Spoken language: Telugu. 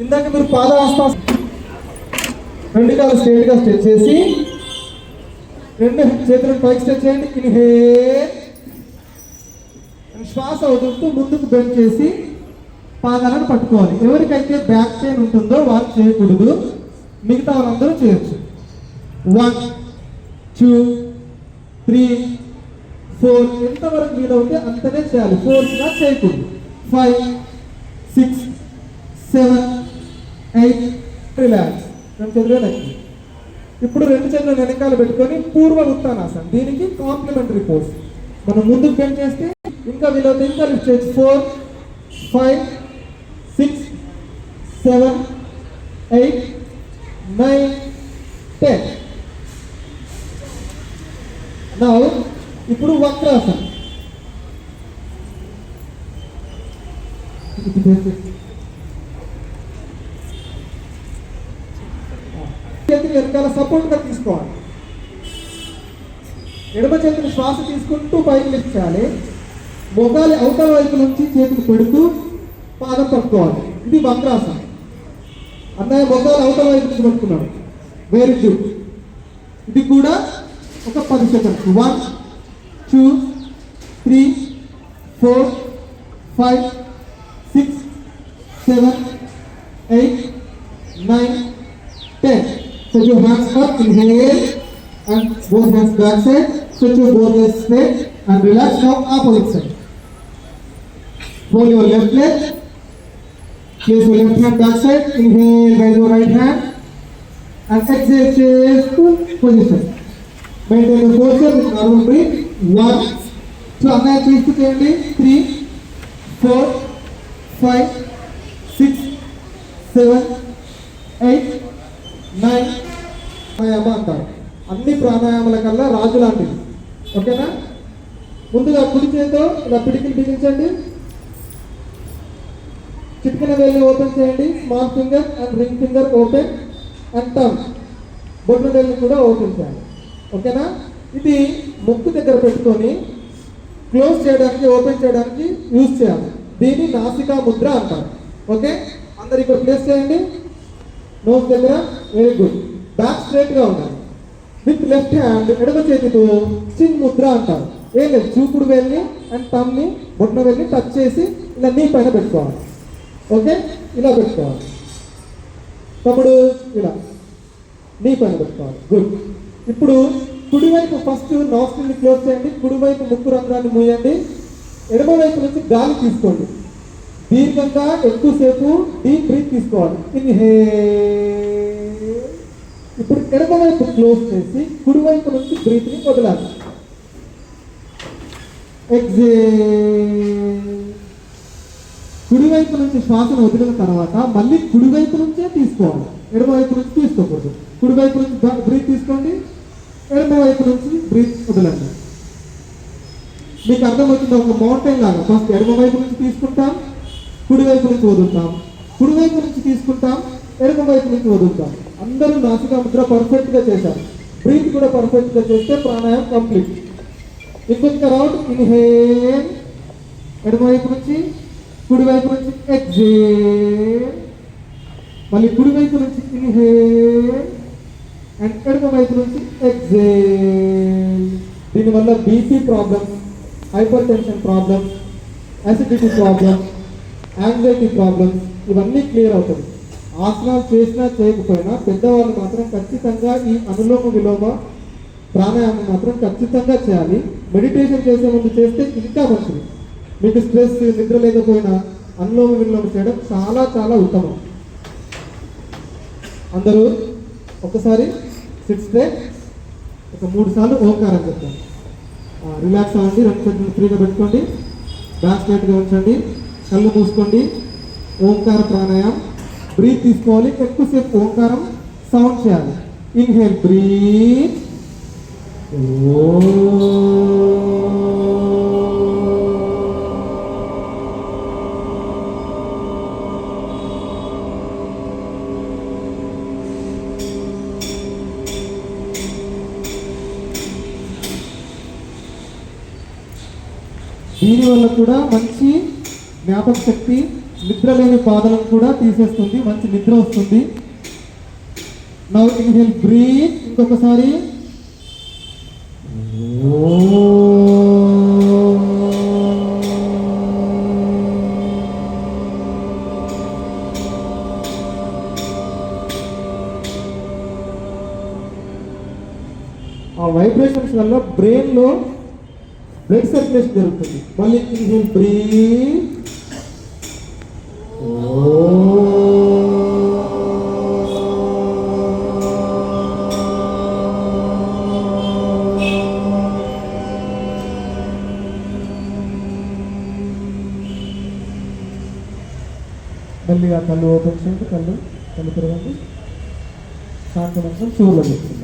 ఇందాక మీరు పాదహస్త రెండు కాలు స్ట్రైట్గా స్ట్రెచ్ చేసి రెండు చేతులను పైకి స్ట్రెచ్ చేయండి. ఇన్హేల్. శ్వాస వదులుతూ ముందుకు బెండ్ చేసి పాదాలను పట్టుకోవాలి. ఎవరికైతే బ్యాక్ పెయిన్ ఉంటుందో వాళ్ళు చేయకూడదు. మిగతా వాళ్ళందరూ చేయొచ్చు. వన్ టూ త్రీ ఫోర్ ఎంతవరకు వీలవుతే అంతనే చేయాలి. ఫోర్స్గా చేయకూడదు. Five six seven eight relax రెండు చేతులు లెక్క ఇప్పుడు రెండు చేతులు వెనకాల పెట్టుకొని పూర్వ ఉత్తానాసన్ దీనికి కాంప్లిమెంటరీ పోజ్ మనం ముందుకు బెండ్ చేస్తే ఇంకా వీలవుతే ఇంకా లిఫ్ట్ చేయొచ్చు four five six seven eight nine ten నా ఇప్పుడు వక్రాసన్. చేతిని వెనకాల సపోర్ట్గా తీసుకోవాలి. ఎడమ చేతిని శ్వాస తీసుకుంటూ పైకి లిఫ్ట్ చేయాలి. మొగాలి అవతల వైపు నుంచి చేతులు పెడుతూ పాదం పట్టుకోవాలి. ఇది వక్రాసనం. అన్నయ్య మొగాలి అవతల వైపు నుంచి పట్టుకున్నాడు. వేరు టూ ఇది కూడా ఒక పది seconds one two three four five six seven eight nine ten Put your hands up, inhale, and both hands back side. Stretch your both legs straight and relax. Now opposite side. Roll your left leg. Place your left hand back side. Inhale, raise your right hand, and exhale, change to position. Maintain the posture with normal breath. One, two, and twist to three, four, five, six, seven. ప్రాణాయామ అంటారు. అన్ని ప్రాణాయామాల కల్లా రాజు లాంటిది. ఓకేనా? ముందుగా కుడి చేతితో ఇలా పిడికిలు బిగించండి. చిటికెన వెళ్ళి ఓపెన్ చేయండి. Small finger and ring finger open and turn బొట్టు వెళ్ళి కూడా ఓపెన్ చేయాలి. ఓకేనా? ఇది ముక్కు దగ్గర పెట్టుకొని క్లోజ్ చేయడానికి ఓపెన్ చేయడానికి యూజ్ చేయాలి. దీన్ని నాసికా ముద్ర అంటారు. ఓకే? అందరు ఇక్కడ ప్లేస్ చేయండి. నోస్ దగ్గర. Very good. బ్యాక్ స్ట్రైట్గా ఉండాలి. విత్ లెఫ్ట్ హ్యాండ్ ఎడమ చేతితో చిన్ ముద్ర అంటారు. ఏం లేదు చూపుడు వెళ్ళి అండ్ తమ్ని బొట్న వెళ్ళి టచ్ చేసి ఇలా నీ పైన పెట్టుకోవాలి. ఓకే ఇలా పెట్టుకోవాలి. తమ్ముడు ఇలా నీ పైన పెట్టుకోవాలి. గుడ్ ఇప్పుడు కుడివైపు ఫస్ట్ నాస్టిల్ని క్లోజ్ చేయండి. కుడివైపు ముక్కు రంధ్రాన్ని మూయండి. ఎడమ వైపు నుంచి గాలి తీసుకోండి. దీర్ఘంగా ఎక్కువసేపు డీప్ బ్రీత్ తీసుకోవాలి. ఇన్హే ఇప్పుడు ఎడమ వైపు క్లోజ్ చేసి కుడివైపు నుంచి బ్రీత్ని వదలాలి. ఎగ్జేల్ కుడివైపు నుంచి శ్వాసను వదిలిన తర్వాత మళ్ళీ కుడివైపు నుంచే తీసుకోవాలి. ఎడమవైపు నుంచి తీసుకోకూడదు. కుడివైపు నుంచి బ్రీత్ తీసుకోండి. ఎడమవైపు నుంచి బ్రీత్ వదలండి. మీకు అర్థమవుతుంది ఒక మౌంటైన్ లాగా. ఫస్ట్ ఎడమవైపు నుంచి తీసుకుంటాం కుడివైపు నుంచి వదులుతాం. కుడివైపు నుంచి తీసుకుంటాం ఎడమ వైపు నుంచి వదులుతాం. అందరూ నాసికా ముద్ర పర్ఫెక్ట్గా చేశారు. బ్రీత్ కూడా పర్ఫెక్ట్గా చేస్తే ప్రాణాయామం కంప్లీట్. ఇంకొక రౌండ్ ఇన్హేల్. ఎడమవైపు నుంచి కుడివైపు నుంచి ఎగ్జేల్. మళ్ళీ కుడివైపు నుంచి ఇన్హేల్. అండ్ ఎడమ వైపు నుంచి ఎగ్జేల్. దీనివల్ల BP problems hypertension problems acidity problems anxiety problems ఇవన్నీ క్లియర్ అవుతుంది ఆసనాలు చేసినా చేయకపోయినా పెద్దవాళ్ళు మాత్రం ఖచ్చితంగా ఈ అనులోమ విలోమ ప్రాణాయామం మాత్రం ఖచ్చితంగా చేయాలి. మెడిటేషన్ చేసే ముందు చేస్తే ఇంకా మంచిది. మీకు స్ట్రెస్ నిద్ర లేకపోయినా అనులోమ విలోమ చేయడం చాలా చాలా ఉత్తమం. అందరూ ఒకసారి సిక్స్ డే ఒక మూడు సార్లు ఓంకారం చెప్తాను రిలాక్స్ అవ్వండి రెండు చేతులు ఫ్రీగా పెట్టుకోండి. బ్యాక్ స్ట్రైట్గా ఉంచండి. కళ్ళు మూసుకోండి. ఓంకార ప్రాణాయామం. బ్రీత్ తీసుకోవాలి. ఎక్కువసేపు ఓంకారం సౌండ్ చేయాలి. ఇన్హేల్ బ్రీత్ ఓ దీనివల్ల కూడా మంచి జ్ఞాపక శక్తి నిద్రలేని బాధలను కూడా తీసేస్తుంది మంచి నిద్ర వస్తుంది. నవ్ ఇన్హేల్ బ్రీత్ ఇంకొకసారి. ఆ వైబ్రేషన్స్ వల్ల బ్రెయిన్లో బ్లడ్ సర్క్యులేషన్ జరుగుతుంది. మళ్ళీ ఇన్హేల్ బ్రీత్ మళ్ళీ ఆ కళ్ళు ఓపెన్ చేయండి కళ్ళు కళ్ళు తిరగండి శాంతమంతం శివులో వచ్చింది